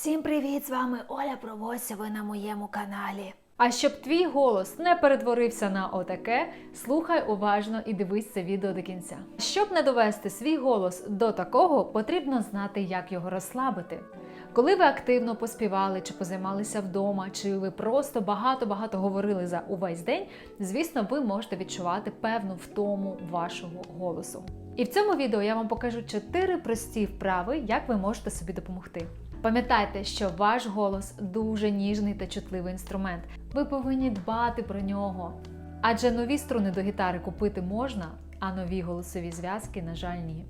Всім привіт! З вами Оля Провося. Ви на моєму каналі. А щоб твій голос не перетворився на отаке, слухай уважно і дивись це відео до кінця. Щоб не довести свій голос до такого, потрібно знати, як його розслабити. Коли ви активно поспівали чи позаймалися вдома, чи ви просто багато-багато говорили за увесь день, звісно, ви можете відчувати певну втому вашого голосу. І в цьому відео я вам покажу 4 прості вправи, як ви можете собі допомогти. Пам'ятайте, що ваш голос дуже ніжний та чутливий інструмент. Ви повинні дбати про нього. Адже нові струни до гітари купити можна, а нові голосові зв'язки, на жаль, ні.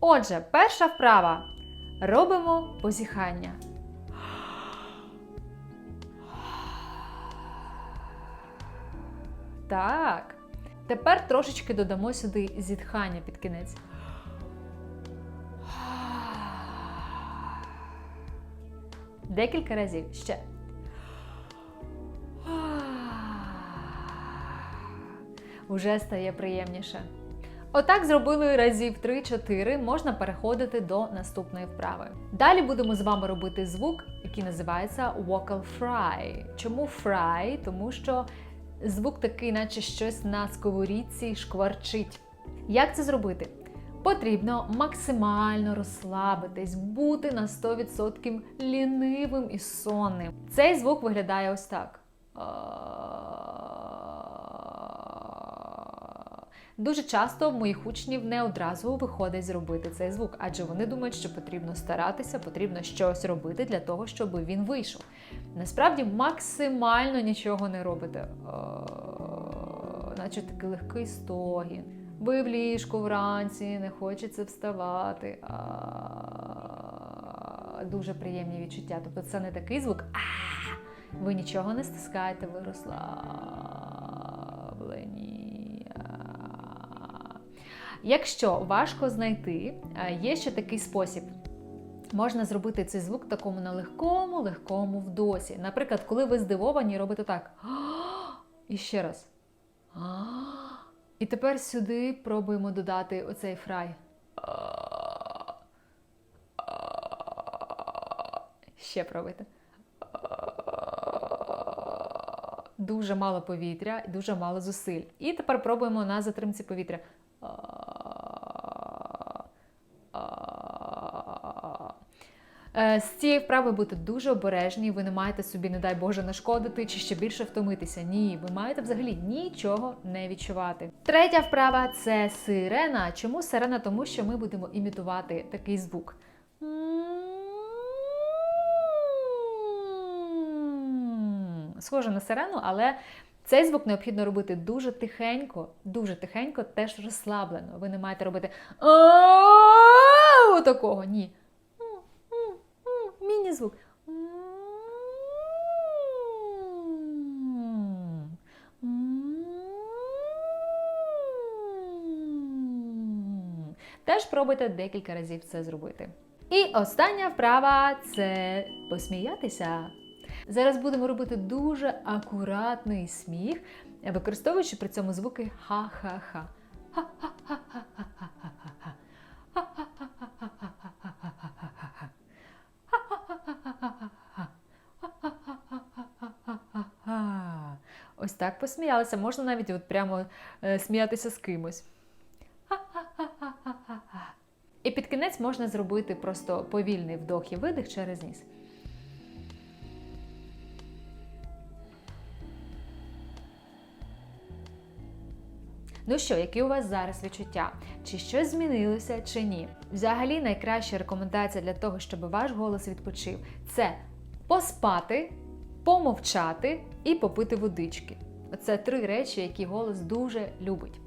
Отже, перша вправа. Робимо позіхання. Так. Тепер трошечки додамо сюди зітхання під кінець. Декілька разів ще. Уже стає приємніше. Отак зробили разів 3-4, можна переходити до наступної вправи. Далі будемо з вами робити звук, який називається vocal fry. Чому fry? Тому що звук такий, наче щось на сковорідці шкварчить. Як це зробити? Потрібно максимально розслабитись, бути на 100% лінивим і сонним. Цей звук виглядає ось так. Дуже часто моїх учнів не одразу виходить зробити цей звук, адже вони думають, що потрібно старатися, потрібно щось робити для того, щоб він вийшов. Насправді максимально нічого не робите, наче такий легкий стогін. Ви в ліжку вранці, не хочеться вставати. Дуже приємні відчуття. Тобто це не такий звук. Ви нічого не стискаєте, ви розслаблені. Якщо важко знайти, є ще такий спосіб. Можна зробити цей звук такому на легкому, легкому вдосі. Наприклад, коли ви здивовані, робите так. І ще раз. І тепер сюди пробуємо додати оцей фрай. Ще пробуйте. Дуже мало повітря і дуже мало зусиль. І тепер пробуємо на затримці повітря. З цієї вправи бути дуже обережні, ви не маєте собі, не дай Боже, нашкодити чи ще більше втомитися. Ні, ви маєте взагалі нічого не відчувати. Третя вправа це сирена. Чому сирена? Тому що ми будемо імітувати такий звук. Схоже на сирену, але цей звук необхідно робити дуже тихенько, дуже тихенько, теж розслаблено. Ви не маєте робити такого, ні. Міні-звук. Теж пробуйте декілька разів це зробити. І остання вправа це посміятися. Зараз будемо робити дуже акуратний сміх, використовуючи при цьому звуки. Ха-ха-ха-ха-ха-ха-ха. Ось так посміялися. Можна навіть от прямо е, сміятися з кимось. І під кінець можна зробити просто повільний вдох і видих через ніс. Ну що, які у вас зараз відчуття? Чи щось змінилося, чи ні? Взагалі, найкраща рекомендація для того, щоб ваш голос відпочив, це поспати, помовчати і попити водички. Це три речі, які голос дуже любить.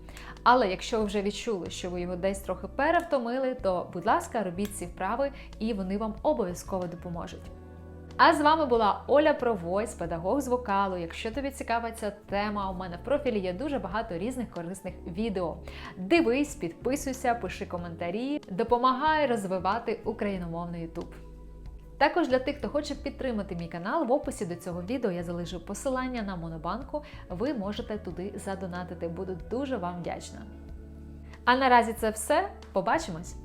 Але якщо ви вже відчули, що ви його десь трохи перевтомили, то, будь ласка, робіть ці вправи, і вони вам обов'язково допоможуть. А з вами була Оля Провойс, педагог з вокалу. Якщо тобі цікава ця тема, у мене в профілі є дуже багато різних корисних відео. Дивись, підписуйся, пиши коментарі, допомагай розвивати україномовний YouTube. Також для тих, хто хоче підтримати мій канал, в описі до цього відео я залишу посилання на Монобанку. Ви можете туди задонатити. Буду дуже вам вдячна. А наразі це все. Побачимось!